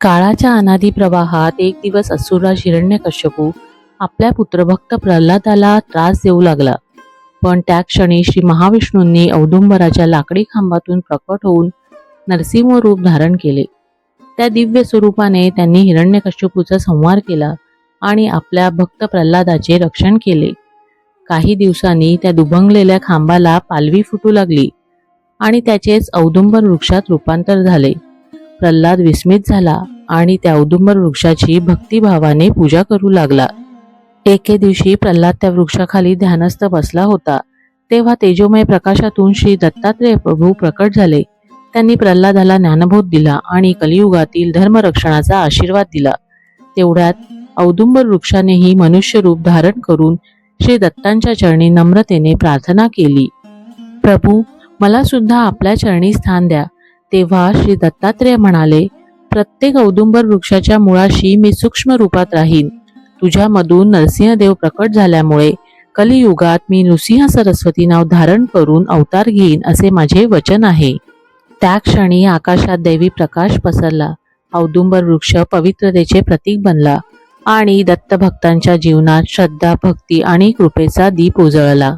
काळाच्या अनादी प्रवाहात एक दिवस असुरराज हिरण्यकश्यपू आपल्या पुत्रभक्त प्रल्हादाला त्रास देऊ लागला. पण त्या क्षणी श्री महाविष्णूंनी औदुंबराच्या लाकडी खांबातून प्रकट होऊन नरसिंह रूप धारण केले. त्या दिव्य स्वरूपाने त्यांनी हिरण्यकश्यपूचा संहार केला आणि आपल्या भक्त प्रल्हादाचे रक्षण केले. काही दिवसांनी त्या दुभंगलेल्या खांबाला पालवी फुटू लागली आणि त्याचेच औदुंबर वृक्षात रूपांतर झाले. प्रल्हाद विस्मित झाला आणि त्या औदुंबर वृक्षाची भक्तिभावाने पूजा करू लागला. एके दिवशी प्रल्हाद त्या वृक्षाखाली ध्यानस्थ बसला होता. तेव्हा तेजोमय प्रकाशातून श्री दत्तात्रेय प्रभू प्रकट झाले. त्यांनी प्रल्हादाला ज्ञानबोध दिला आणि कलियुगातील धर्मरक्षणाचा आशीर्वाद दिला. तेवढ्यात औदुंबर वृक्षानेही मनुष्य रूप धारण करून श्री दत्तांच्या चरणी नम्रतेने प्रार्थना केली. प्रभू मला सुद्धा आपल्या चरणी स्थान द्या. तेव्हा श्री दत्तात्रेय म्हणाले प्रत्येक औदुंबर वृक्षाच्या मुळाशी मी सूक्ष्म रूपात राहीन. तुझ्यामधून नरसिंहदेव प्रकट झाल्यामुळे कलियुगात मी नृसिंह सरस्वती नाव धारण करून अवतार घेईन असे माझे वचन आहे. त्या क्षणी आकाशात दैवी प्रकाश पसरला. औदुंबर वृक्ष पवित्रतेचे प्रतीक बनला आणि दत्तभक्तांच्या जीवनात श्रद्धा भक्ती आणि कृपेचा दीप उजळला.